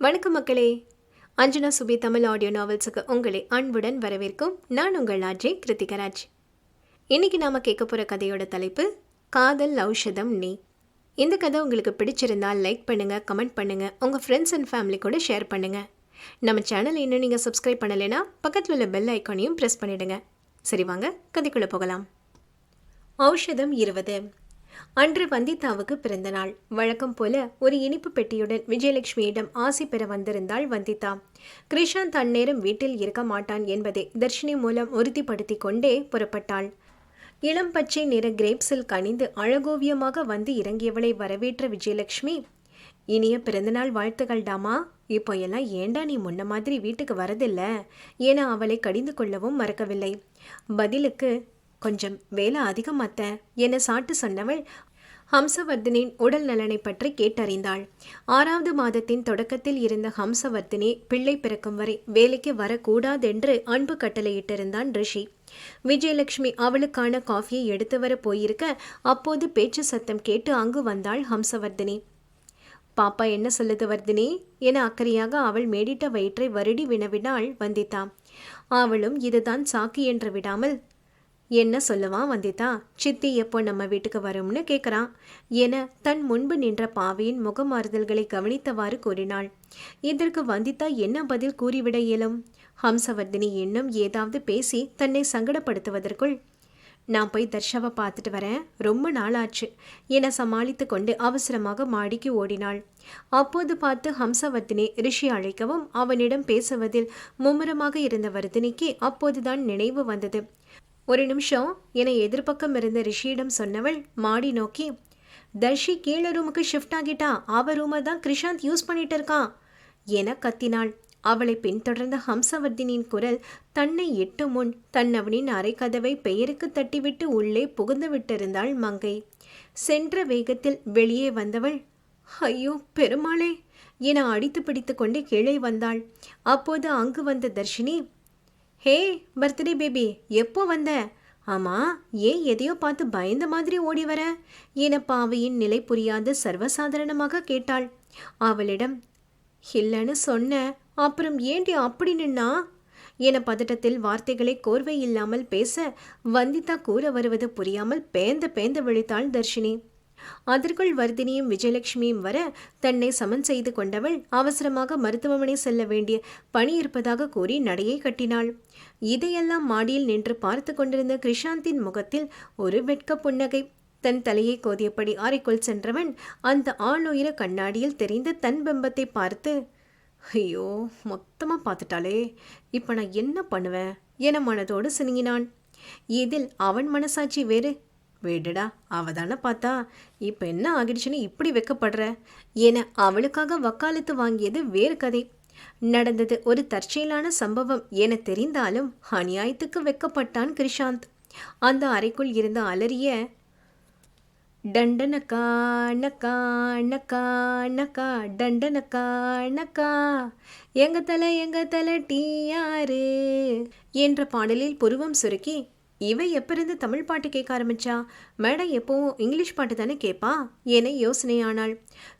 வணக்கம் மக்களே. அஞ்சனா சுபி தமிழ் ஆடியோ நாவல்ஸுக்கு உங்களை அன்புடன் வரவேற்கும் நான் உங்கள் ஆஜய் கிருத்திகராஜ். இன்னைக்கு நாம கேட்க போகிற கதையோட தலைப்பு காதல் ஔஷதம் நீ. இந்த கதை உங்களுக்கு பிடிச்சிருந்தால் லைக் பண்ணுங்கள் கமெண்ட் பண்ணுங்கள் உங்கள் ஃப்ரெண்ட்ஸ் அண்ட் ஃபேமிலி கூட ஷேர் பண்ணுங்கள் நம்ம சேனல் இன்னும் நீங்கள் சப்ஸ்கிரைப் பண்ணலைன்னா பக்கத்தில் உள்ள பெல் ஐக்கானையும் ப்ரெஸ் பண்ணிவிடுங்க சரி வாங்க கதைக்குள்ளே போகலாம். ஔஷதம் இருபது அன்று வந்திதாவுக்கு பிறந்த நாள் வழக்கம் போல ஒரு இனிப்பு பெட்டியுடன் விஜயலட்சுமியிடம் ஆசை பெற வந்திருந்தாள் வந்திதா. கிருஷாந்த் அந்நேரம் வீட்டில் இருக்க மாட்டான் என்பதை தர்ஷினி மூலம் உறுதிப்படுத்தி கொண்டே புறப்பட்டாள். இளம் பச்சை நிற கிரேப்ஸில் கனிந்து அழகோவியமாக வந்து இறங்கியவளை வரவேற்ற விஜயலட்சுமி இனிய பிறந்தநாள் வாழ்த்துக்கள் டாமா. இப்போ எல்லாம் ஏண்டா நீ முன்ன மாதிரி வீட்டுக்கு வரதில்ல? என அவளை கடிந்து கொள்ளவும் மறக்கவில்லை. பதிலுக்கு கொஞ்சம் வேலை அதிகம் அத்த என சாட்டு சொன்னவள் ஹம்சவர்தனின் உடல் நலனை பற்றி கேட்டறிந்தாள். ஆறாவது மாதத்தின் தொடக்கத்தில் இருந்த ஹம்சவர்தினி பிள்ளை பிறக்கும் வரை வேலைக்கு வரக்கூடாதென்று அன்பு கட்டளையிட்டிருந்தான் ரிஷி. விஜயலட்சுமி அவளுக்கான காஃபியை எடுத்து வர போயிருக்க அப்போது பேச்சு சத்தம் கேட்டு அங்கு வந்தாள் ஹம்சவர்தினி. பாப்பா என்ன சொல்லுது வர்தினி? என அக்கறையாக அவள் மேடிட்ட வயிற்றை வருடி வினவினாள் வந்தித்தா அவளும் இதுதான் சாக்கு என்று விடாமல் என்ன சொல்லுவான் வந்திதா? சித்தி எப்போ நம்ம வீட்டுக்கு வரும்னு கேட்குறான் என தன் முன்பு நின்ற பாவியின் முகமாறுதல்களை கவனித்தவாறு கூறினாள். இதற்கு வந்திதா என்ன பதில் கூறிவிட இயலும்? ஹம்சவர்தினி இன்னும் ஏதாவது பேசி தன்னை சங்கடப்படுத்துவதற்குள் நான் போய் தர்ஷாவை பார்த்துட்டு வரேன். ரொம்ப நாளாச்சு என சமாளித்து கொண்டு அவசரமாக மாடிக்கு ஓடினாள். அப்போது பார்த்து ஹம்சவர்தினி ரிஷி அழைக்கவும் அவனிடம் பேசுவதில் மும்முரமாக இருந்த வர்தினிக்கு அப்போதுதான் நினைவு வந்தது. ஒரு நிமிஷம் என எதிர்பக்கம் இருந்த ரிஷியிடம் சொன்னவள் மாடி நோக்கி தர்ஷி கீழே ரூமுக்கு ஷிஃப்ட் ஆகிட்டா அவ ரூமை தான் கிருஷாந்த் யூஸ் பண்ணிட்டு இருக்கான் என கத்தினாள். அவளை பின்தொடர்ந்த ஹம்சவர்தினின் குரல் தன்னை எட்டு முன் தன்னவனின் அரைக்கதவை பெயருக்கு தட்டிவிட்டு உள்ளே புகுந்து விட்டிருந்தாள் மங்கை. சென்ற வேகத்தில் வெளியே வந்தவள் ஐயோ பெருமாளே என அடித்து பிடித்து கொண்டு கீழே வந்தாள். அப்போது அங்கு வந்த தர்ஷினி ஹே பர்த்டே பேபி எப்போ வந்த? ஆமா ஏன் எதையோ பார்த்து பயந்த மாதிரி ஓடி வர? என பாவையின் நிலை புரியாத சர்வசாதாரணமாக கேட்டாள். அவளிடம் இல்லைன்னு சொன்ன அப்புறம் ஏண்டி அப்படி நின்னா? என பதட்டத்தில் வார்த்தைகளை கோர்வை இல்லாமல் பேச வந்திதா கூற வருவது புரியாமல் பேந்த பேந்த விழித்தாள் தர்ஷினி. அதற்குள் வர்தினியும் விஜயலட்சுமியும் வர தன்னை சமன் செய்து கொண்டவள் அவசரமாக மருத்துவமனை செல்ல வேண்டிய பணி இருப்பதாக கூறி நடையை கட்டினாள். இதையெல்லாம் மாடியில் நின்று பார்த்து கொண்டிருந்த கிருஷாந்தின் முகத்தில் ஒரு வெட்க புன்னகை. தன் தலையை கோதியபடி அறைக்குள் சென்றவன் அந்த ஆணுயிர கண்ணாடியில் தெரிந்த தன் பிம்பத்தை பார்த்து ஐயோ மொத்தமாக பார்த்துட்டாளே இப்போ நான் என்ன பண்ணுவேன்? என மனதோடு சினுங்கினான். இதில் அவன் மனசாட்சி வேறு. வேடடா அவ தானே பார்த்தா. இப்போ என்ன ஆகிடுச்சுன்னு இப்படி வெக்கப்படுற? என அவளுக்காக வக்காலத்து வாங்கியது வேறு கதை. நடந்தது ஒரு தற்செயலான சம்பவம் என தெரிந்தாலும் அநியாயத்துக்கு வெக்கப்பட்டான் கிருஷாந்த். அந்த அறைக்குள் இருந்த அலறிய டண்டனக்கா நக்கா நக்கா நக்கா டண்டனக்கா நக்கா எங்க தலை எங்க தலை டீ யாரு? என்ற பாடலில் புருவம் சுருக்கி இவன் எப்பிருந்து தமிழ் பாட்டு கேட்க ஆரம்பிச்சா? மேடம் எப்பவும் இங்கிலீஷ் பாட்டு தானே கேட்பா? என யோசனையானாள்.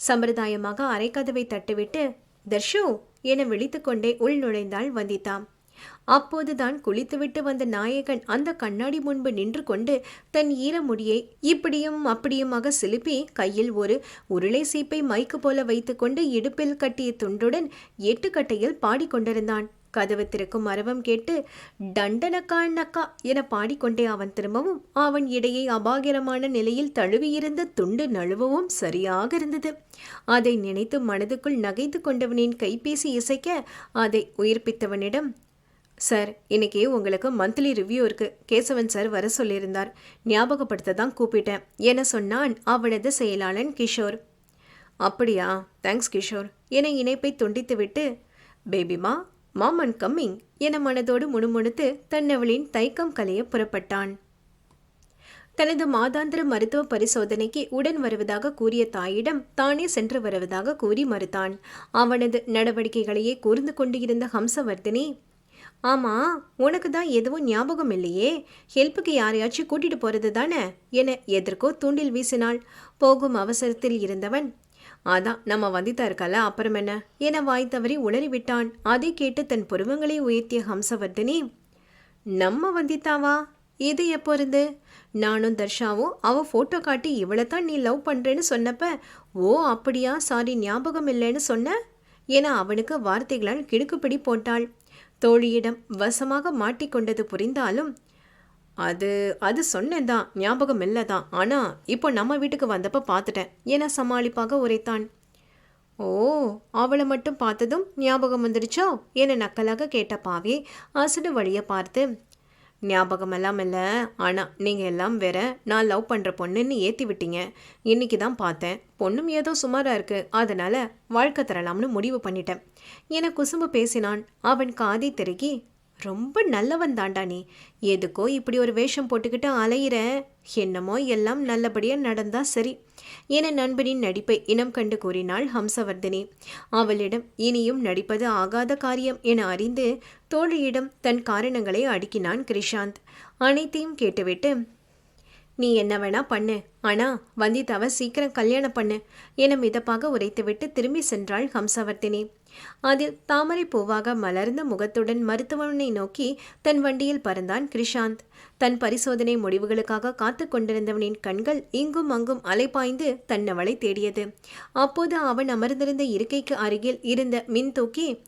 சம்பிரதாயமாக அரைக்கதவை தட்டுவிட்டு தர்ஷு என விழித்துக்கொண்டே உள் நுழைந்தாள் வந்திதா. அப்போதுதான் குளித்துவிட்டு வந்த நாயகன் அந்த கண்ணாடி முன்பு நின்று கொண்டு தன் ஈரமுடியை இப்படியும் அப்படியுமாக சிலுப்பி கையில் ஒரு உருளை சீப்பை மைக்கு போல வைத்துக்கொண்டு இடுப்பில் கட்டிய துண்டுடன் எட்டுக்கட்டையில் பாடிக்கொண்டிருந்தான். கதவு திறக்கும் அரவம் கேட்டு டண்டனக்கா நக்கா என பாடிக்கொண்டே அவன் திரும்பவும் அவன் இடையே அபாகிரமான நிலையில் தழுவியிருந்த துண்டு நழுவவும் சரியாக இருந்தது. அதை நினைத்து மனதுக்குள் நகைத்து கொண்டவனின் கைபேசி இசைக்க அதை உயிர்ப்பித்தவனிடம் சார் இன்னைக்கு உங்களுக்கு மந்த்லி ரிவ்யூ இருக்கு. கேசவன் சார் வர சொல்லியிருந்தார். ஞாபகப்படுத்த தான் கூப்பிட்டேன் என சொன்னான் அவனது செயலாளன் கிஷோர். அப்படியா தேங்க்ஸ் கிஷோர் என இணைப்பை துண்டித்துவிட்டு பேபிமா மாமன் கம்மிங் என மனதோடு முணுமுணுத்து தன்னவளின் தைக்கம் கலைய புறப்பட்டான். தனது மாதாந்திர மருத்துவ பரிசோதனைக்கு உடன் வருவதாக கூறிய தாயிடம் தானே சென்று வருவதாக கூறி மறுத்தான். அவனது நடவடிக்கைகளையே கூர்ந்து கொண்டிருந்த ஹம்சவர்தினி ஆமா உனக்கு தான் எதுவும் ஞாபகம் இல்லையே? ஹெல்ப்புக்கு யாரையாச்சும் கூட்டிட்டு போறது தானே? என எதற்கோ தூண்டில் வீசினாள். போகும் அவசரத்தில் இருந்தவன் அதான் நம்ம வந்திதா இருக்கல அப்புறம் என்ன? என வாய் தவறி உளறிவிட்டான். அதை கேட்டு தன் புருவங்களை உயர்த்திய ஹம்சவர்தினி நம்ம வந்தித்தாவா இது எப்போ இருந்து? நானும் தர்ஷாவும் அவ ஃபோட்டோ காட்டி இவளை தான் நீ லவ் பண்ணுறேன்னு சொன்னப்ப ஓ அப்படியா? சாரி ஞாபகம் இல்லைன்னு சொன்ன? என அவனுக்கு வார்த்தைகளால் கிடுக்குப்பிடி போட்டாள். தோழியிடம் வசமாக மாட்டிக்கொண்டது புரிந்தாலும் அது அது சொன்னேன் தான் ஞாபகம் இல்லை தான் ஆனால் இப்போ நம்ம வீட்டுக்கு வந்தப்போ பார்த்துட்டேன். என சமாளிப்பாக உரைத்தான். ஓ அவளை மட்டும் பார்த்ததும் ஞாபகம் வந்துடுச்சோ என நக்கலாக கேட்ட பாவே அசடு வழியை பார்த்து ஞாபகம் எல்லாம் இல்லை. ஆனால் நீங்கள் எல்லாம் வேற நான் லவ் பண்ணுற பொண்ணுன்னு ஏற்றி விட்டீங்க. இன்னைக்கு தான் பார்த்தேன். பொண்ணும் ஏதோ சுமாராக இருக்குது அதனால் வாழ்க்கை தரலாம்னு முடிவு பண்ணிட்டேன். என குசும்பு பேசினான். அவன் காதை திருகி ரொம்ப நல்லவன் தாண்டா நீ. எதுக்கோ இப்படி ஒரு வேஷம் போட்டுக்கிட்டு அலையிற? என்னமோ எல்லாம் நல்லபடியாக நடந்தா சரி. என நண்பனின் நடிப்பை இனம் கண்டு கூறினாள் ஹம்சவர்தினி. அவளிடம் இனியும் நடிப்பது ஆகாத காரியம் என அறிந்து தோழியிடம் தன் காரணங்களை அடுக்கினான் கிரிஷாந்த். அனைத்தையும் கேட்டுவிட்டு நீ என்ன வேணா பண்ணு. ஆனா வந்திதாவை சீக்கிரம் கல்யாணம் பண்ணு என மிதப்பாக உரைத்துவிட்டு திரும்பி சென்றாள் ஹம்சவர்த்தினி அதில் தாமரை பூவாக மலர்ந்த முகத்துடன் மருத்துவமனை நோக்கி தன் வண்டியில் பறந்தான் கிரிஷாந்த். தன் பரிசோதனை முடிவுகளுக்காக காத்து கொண்டிருந்தவனின் கண்கள் இங்கும் அங்கும் அலைபாய்ந்து தன்னவளை தேடியது. அப்போது அவன் அமர்ந்திருந்த இருக்கைக்கு அருகில் இருந்த மின் தூக்கி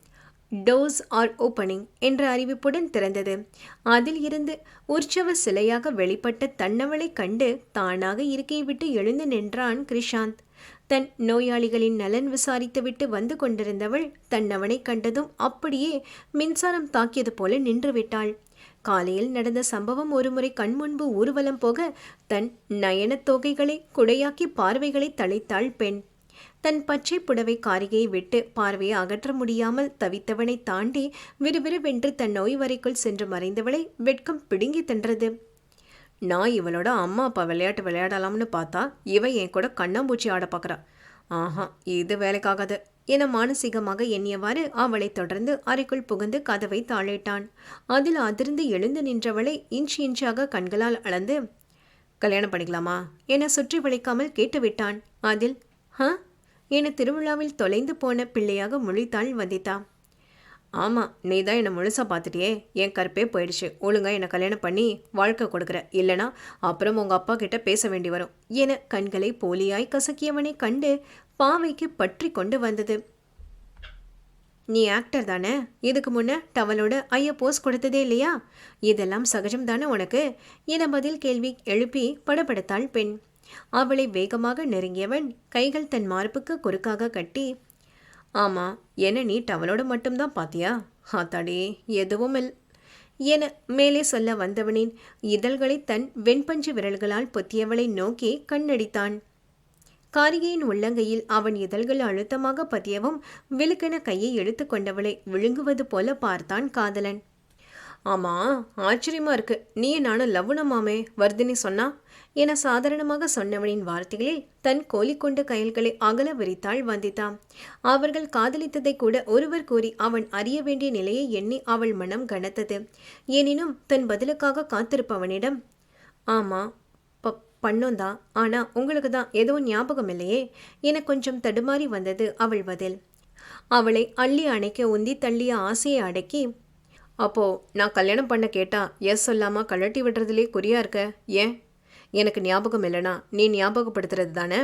டோஸ் ஆர் ஓப்பனிங் என்ற அறிவிப்புடன் திறந்தது. அதில் இருந்து உற்சவ சிலையாக வெளிப்பட்ட தன்னவளை கண்டு தானாக இருக்கையை விட்டு எழுந்து நின்றான் கிரிஷாந்த். தன் நோயாளிகளின் நலன் விசாரித்துவிட்டு வந்து கொண்டிருந்தவள் தன்னவனை கண்டதும் அப்படியே மின்சாரம் தாக்கியது போல நின்றுவிட்டாள். காலையில் நடந்த சம்பவம் ஒருமுறை கண்முன்பு ஊர்வலம் போக தன் நயனத் தொகைகளை குடையாக்கி பார்வைகளை தழைத்தாள் பெண். தன் பச்சை புடவை காரிகையை விட்டு பார்வையை அகற்ற முடியாமல் தவித்தவனை தாண்டி விறுவிறுவென்று தன் நோய் வரைக்குள் சென்று மறைந்தவளை வெட்கம் பிடுங்கி தின்றது. நான் இவளோட அம்மா அப்பா விளையாட்டு விளையாடலாம்னு பார்த்தா இவன் என் கூட கண்ணாம்பூச்சி ஆட பார்க்குறா ஆஹா இது வேலைக்காகாது. என மானசீகமாக எண்ணியவாறு அவளை தொடர்ந்து அறைக்குள் புகுந்து கதவை தாளிட்டான். அதில் அதிர்ந்து எழுந்து நின்றவளை இன்ச்சு இன்ச்சாக கண்களால் அளந்து கல்யாணம் பண்ணிக்கலாமா? என சுற்றி வளைக்காமல் கேட்டுவிட்டான். அதில் ஹ? என திருவிழாவில் தொலைந்து போன பிள்ளையாக முழித்தாள் வந்திதா. ஆமாம் நீ தான் என்னை முழுசாக பார்த்துட்டியே? என் கருப்பே போயிடுச்சு. ஒழுங்காக என்னை கல்யாணம் பண்ணி வாழ்க்கை கொடுக்குற. இல்லைனா அப்புறம் உங்கள் அப்பா கிட்ட பேச வேண்டி வரும். என கண்களை போலியாய் கசக்கியவனை கண்டு பாவைக்கு பற்றி கொண்டு வந்தது. நீ ஆக்டர் தானே? இதுக்கு முன்னே டவலோட ஐயா போஸ் கொடுத்ததே இல்லையா? இதெல்லாம் சகஜம் தானே உனக்கு? என பதில் கேள்வி எழுப்பி படபடத்தாள் பெண். அவளை வேகமாக நெருங்கியவன் கைகள் தன் மார்புக்கு குறுக்காக கட்டி ஆமாம் என்ன நீ டவலோட மட்டும்தான் பாத்தியா? ஆத்தாடி எதுவும் இல் என மேலே சொல்ல வந்தவனின் இதழ்களை தன் வெண்பஞ்சு விரல்களால் பொத்தியவளை நோக்கி கண்ணடித்தான். காரிகையின் உள்ளங்கையில் அவன் இதழ்கள் அழுத்தமாக பத்தியவும் விழுக்கென கையை எடுத்துக்கொண்டவளை கொண்டவளை விழுங்குவது போல பார்த்தான் காதலன். ஆமாம் ஆச்சரியமா இருக்கு. நீ நானும் லவ்னமாமே வர்தினி சொன்னா? என சாதாரணமாக சொன்னவனின் வார்த்தைகளில் தன் கோழி கொண்ட கயல்களை அகல விரித்தாள் வந்திதா. அவர்கள் காதலித்ததை கூட ஒருவர் கூறி அவன் அறிய வேண்டிய நிலையை எண்ணி அவள் மனம் கனத்தது. எனினும் தன் பதிலுக்காக காத்திருப்பவனிடம் ஆமாம் ப பண்ணோந்தான் ஆனால் உங்களுக்கு தான் எதுவும் ஞாபகம் இல்லையே என கொஞ்சம் தடுமாறி வந்தது அவள் பதில். அவளை அள்ளி அணைக்க உந்தி தள்ளிய ஆசையை அடக்கி அப்போது நான் கல்யாணம் பண்ண கேட்டால் எஸ் சொல்லாமல் கழட்டி விடுறதுலே குறியா இருக்க? ஏன்? எனக்கு ஞாபகம் இல்லைனா நீ ஞாபகப்படுத்துறது தானே?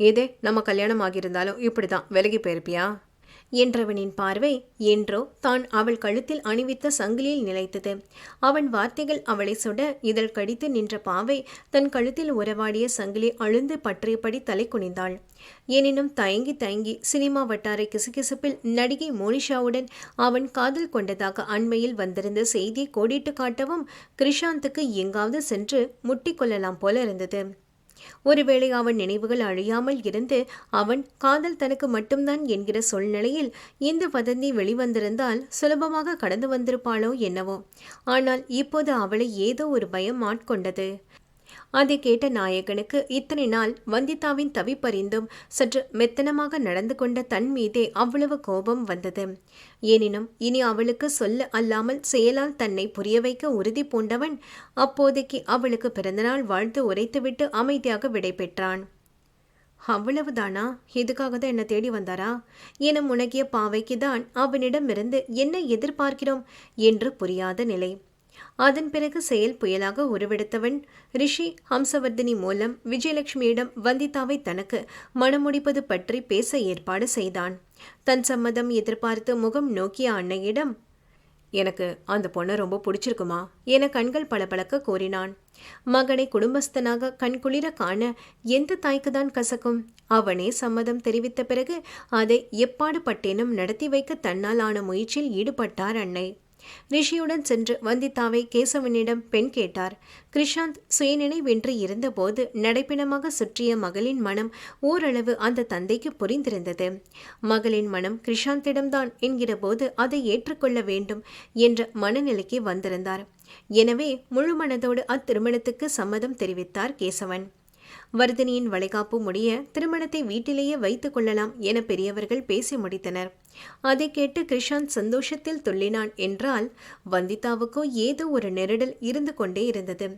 இதே நம்ம கல்யாணம் ஆகியிருந்தாலும் இப்படி தான் விலகி போயிருப்பியா? என்றவனின் பார்வை என்றோ தான் அவள் கழுத்தில் அணிவித்த சங்கிலியில் நிலைத்தது. அவன் வார்த்தைகள் அவளை சுட இதழ் கடித்து நின்ற பாவை தன் கழுத்தில் உறவாடிய சங்கிலி அழுந்து பற்றியபடி தலை குனிந்தாள். எனினும் தயங்கி தயங்கி சினிமா வட்டார கிசுகிசுப்பில் நடிகை மோனிஷாவுடன் அவன் காதல் கொண்டதாக அண்மையில் வந்திருந்த செய்தியை கோடிட்டு காட்டவும் கிருஷாந்துக்கு எங்காவது சென்று முட்டிக்கொள்ளலாம் போல இருந்தது. ஒருவேளை அவன் நினைவுகள் அழியாமல் இருந்து அவன் காதல் தனக்கு மட்டும்தான் என்கிற சூழ்நிலையில் இந்த வதந்தி வெளிவந்திருந்தால் சுலபமாக கடந்து வந்திருப்பாளோ என்னவோ. ஆனால் இப்போது அவளை ஏதோ ஒரு பயம் ஆட்கொண்டது. அதை கேட்ட நாயகனுக்கு இத்தனை நாள் வந்திதாவின் தவிப்பறிந்தும் சற்று மெத்தனமாக நடந்து கொண்ட தன் மீதே அவ்வளவு கோபம் வந்தது. எனினும் இனி அவளுக்கு சொல்ல அல்லாமல் செயலால் தன்னை புரிய வைக்க உறுதி பூண்டவன் அப்போதைக்கு அவளுக்கு பிறந்தநாள் வாழ்த்து உரைத்துவிட்டு அமைதியாக விடை பெற்றான். அவ்வளவுதானா? இதுக்காக தான் என்னை தேடி வந்தாரா? என முனகிய பாவைக்கு தான் அவனிடமிருந்து என்ன எதிர்பார்க்கிறோம்? என்று புரியாத நிலை. அதன் பிறகு செயல் புயலாக உருவெடுத்தவன் ரிஷி ஹம்சவர்தினி மூலம் விஜயலட்சுமியிடம் வந்திதாவை தனக்கு மணமுடிப்பது பற்றி பேச ஏற்பாடு செய்தான். தன் சம்மதம் எதிர்பார்த்து முகம் நோக்கிய அன்னையிடம் எனக்கு அந்த பொண்ணை ரொம்ப பிடிச்சிருக்குமா? என கண்கள் பளபளக்க கூறினான். மகனை குடும்பஸ்தனாக கண்குளிர காண எந்த தாய்க்கு தான் கசக்கும்? அவனே சம்மதம் தெரிவித்த பிறகு அதை எப்பாடு பட்டேனும் நடத்தி வைக்க தன்னால் ஆன முயற்சியில் ஈடுபட்டார் அன்னை. ரிஷியுடன் சென்று வந்திதாவை கேசவனிடம் பெண் கேட்டார். கிருஷாந்த் சுயநினைவின்றி இருந்தபோது நடைப்பிணமாக சுற்றிய மகளின் மனம் ஓரளவு அந்த தந்தைக்கு புரிந்திருந்தது. மகளின் மனம் கிருஷாந்திடம்தான் என்கிற போது அதை ஏற்றுக்கொள்ள வேண்டும் என்ற மனநிலைக்கு வந்திருந்தார். எனவே முழு மனதோடு அத்திருமணத்துக்கு சம்மதம் தெரிவித்தார் கேசவன். வர்தினியின் வளைகாப்பு முடிய திருமணத்தை வீட்டிலேயே வைத்துக் கொள்ளலாம் என பெரியவர்கள் பேசி முடித்தனர். அதை கேட்டு கிருஷாந்த் சந்தோஷத்தில் துள்ளினான் என்றால் வந்திதாவுக்கோ ஏதோ ஒரு நெருடல் இருந்து கொண்டே இருந்தது.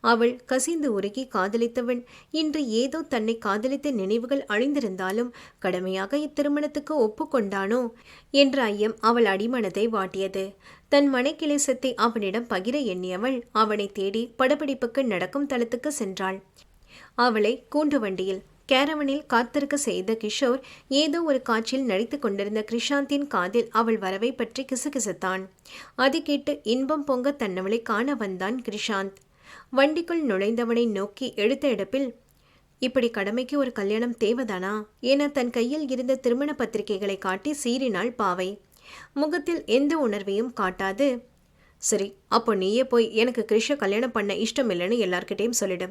அவள் கசிந்து உருகி காதலித்தவன். இன்று ஏதோ தன்னை காதலித்த நினைவுகள் அழிந்திருந்தாலும் கடமையாக இத்திருமணத்துக்கு ஒப்புக்கொண்டானோ என்ற ஐயம் அவள் அடிமனதை வாட்டியது. தன் மனைக்கிளேசத்தை அவனிடம் பகிர எண்ணியவள் அவனை தேடி படப்பிடிப்புக்கு நடக்கும் தளத்துக்கு சென்றாள். அவளை கூண்டு வண்டியில் கேரவனில் காத்திருக்க செய்த கிஷோர் ஏதோ ஒரு காட்சியில் நடித்து கொண்டிருந்த கிருஷாந்தின் காதில் அவள் வரவை பற்றி கிசுகிசுத்தான். அது கேட்டு இன்பம் பொங்க தன்னவளை காண வந்தான் கிருஷாந்த். வண்டிக்குள் நுழைந்தவனை நோக்கி எடுத்த எடுப்பில் இப்படி கடமைக்கு ஒரு கல்யாணம் தேவைதானா என தன் கையில் இருந்த திருமண பத்திரிகைகளை காட்டி சீறினாள் பாவை. முகத்தில் எந்த உணர்வையும் காட்டாது. சரி அப்போ நீயே போய் எனக்கு கிருஷ்ண கல்யாணம் பண்ண இஷ்டம் இல்லைன்னு எல்லார்கிட்டையும் சொல்லிடு.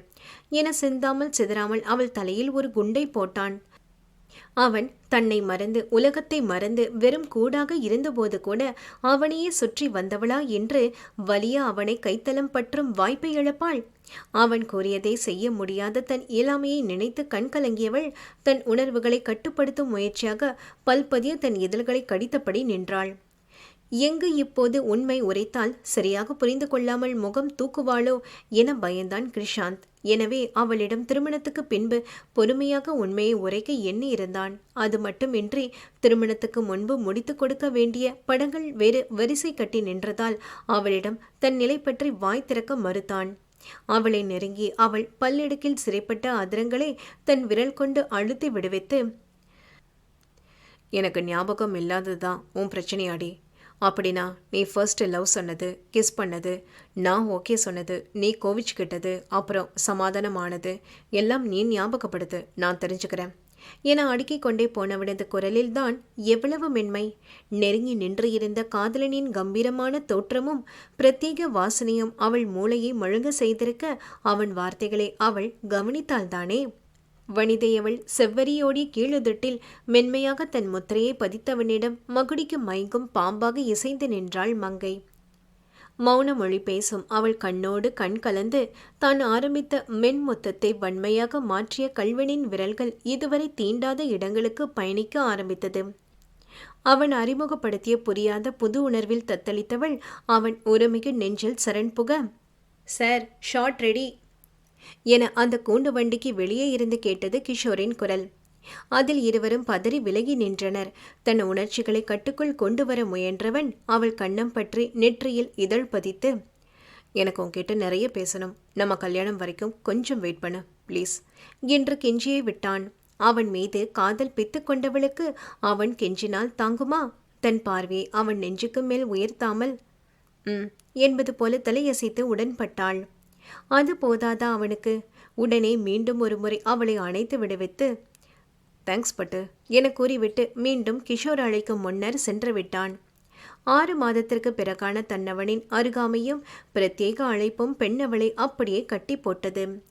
என சிந்தாமல் சிதறாமல் அவள் தலையில் ஒரு குண்டை போட்டான். அவன் தன்னை மறந்து உலகத்தை மறந்து வெறும் கூடாக இருந்தபோது கூட அவனையே சுற்றி வந்தவளா என்று வலிய அவனை கைத்தலம் பற்றும் வாய்ப்பை இழப்பாள்? அவன் கூறியதை செய்ய முடியாத தன் இயலாமையை நினைத்து கண் கலங்கியவள் தன் உணர்வுகளை கட்டுப்படுத்தும் முயற்சியாக பல்பதிய தன் இதழ்களை கடித்தபடி நின்றாள். எங்கு இப்போது உண்மை உரைத்தால் சரியாக புரிந்து கொள்ளாமல் முகம் தூக்குவாளோ என பயந்தான் கிருஷாந்த். எனவே அவளிடம் திருமணத்துக்கு பின்பு பொறுமையாக உண்மையை உரைக்க எண்ணி இருந்தான். அது மட்டுமின்றி திருமணத்துக்கு முன்பு முடித்து கொடுக்க வேண்டிய படங்கள் வேறு வரிசை கட்டி நின்றதால் அவளிடம் தன் நிலை பற்றி வாய் திறக்க மறுத்தான். அவளை நெருங்கி அவள் பல்லடுக்கில் சிறைப்பட்ட அதிரங்களை தன் விரல் கொண்டு அழுத்தி விடுவித்து எனக்கு ஞாபகம் இல்லாததுதான். உன் பிரச்சனையாடி. அப்படின்னா நீ ஃபர்ஸ்ட் லவ் சொன்னது கிஸ் பண்ணது நான் ஓகே சொன்னது நீ கோவிச்சுக்கிட்டது அப்புறம் சமாதானமானது எல்லாம் நீ ஞாபகப்படுத்து நான் தெரிஞ்சுக்கிறேன். என அடுக்கிக் கொண்டே போனவனது குரலில்தான் எவ்வளவு மென்மை. நெருங்கி நின்று இருந்த காதலனின் கம்பீரமான தோற்றமும் பிரத்யேக வாசனையும் அவள் மூளையை மழுங்க செய்திருக்க அவன் வார்த்தைகளை அவள் கவனித்தால்தானே வனிதையவள் செவ்வரியோடி கீழுதட்டில் மென்மையாக தன் முத்திரையை பதித்தவனிடம் மகுடிக்கு மயங்கும் பாம்பாக இசைந்து நின்றாள் மங்கை. மௌன மொழி பேசும் அவள் கண்ணோடு கண் கலந்து தான் ஆரம்பித்த மென்மொத்தத்தை வன்மையாக மாற்றிய கல்வனின் விரல்கள் இதுவரை தீண்டாத இடங்களுக்கு பயணிக்க ஆரம்பித்தது. அவன் அறிமுகப்படுத்திய புரியாத புது உணர்வில் தத்தளித்தவள் அவன் உரமிகு நெஞ்சில் சரண் புக சார் ஷார்ட் ரெடி. என அந்த கூண்டு வண்டிக்கு வெளியே இருந்து கேட்டது கிஷோரின் குரல். அதில் இருவரும் பதறி விலகி நின்றனர். தன் உணர்ச்சிகளை கட்டுக்குள் கொண்டு வர முயன்றவன் அவள் கண்ணம் பற்றி நெற்றியில் இதழ் பதித்து எனக்கு உன்கிட்ட நிறைய பேசணும். நம்ம கல்யாணம் வரைக்கும் கொஞ்சம் வெயிட் பண்ணு ப்ளீஸ் என்று கெஞ்சியை விட்டான். அவன் மீது காதல் பித்து கொண்டவளுக்கு அவன் கெஞ்சினால் தாங்குமா? தன் பார்வையை அவன் நெஞ்சுக்கு மேல் உயர்த்தாமல் ம் என்பது போல தலையசைத்து உடன்பட்டாள். அது போதாதா அவனுக்கு? உடனே மீண்டும் ஒரு முறை அவளை அணைத்து விடுவித்து தேங்க்ஸ் பட்டு என கூறிவிட்டு மீண்டும் கிஷோர் அழைக்கும் முன்னர் சென்று விட்டான். ஆறு மாதத்திற்கு பிறகான தன்னவனின் அருகாமையும் பிரத்யேக அழைப்பும் பெண்ணவளை அப்படியே கட்டி போட்டது.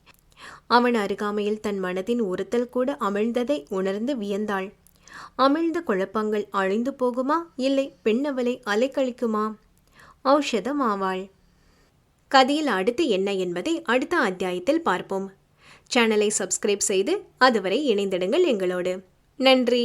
அவன் அருகாமையில் தன் மனதின் உறுத்தல் கூட அமிழ்ந்ததை உணர்ந்து வியந்தாள். அமிழ்ந்த குழப்பங்கள் அழிந்து போகுமா? இல்லை பெண்ணவளை அலைக்கழிக்குமா? ஔஷதம் ஆவாள். கதையில் அடுத்து என்ன என்பதை அடுத்த அத்தியாயத்தில் பார்ப்போம். சேனலை சப்ஸ்கிரைப் செய்து அதுவரை இணைந்திடுங்கள் எங்களோடு. நன்றி.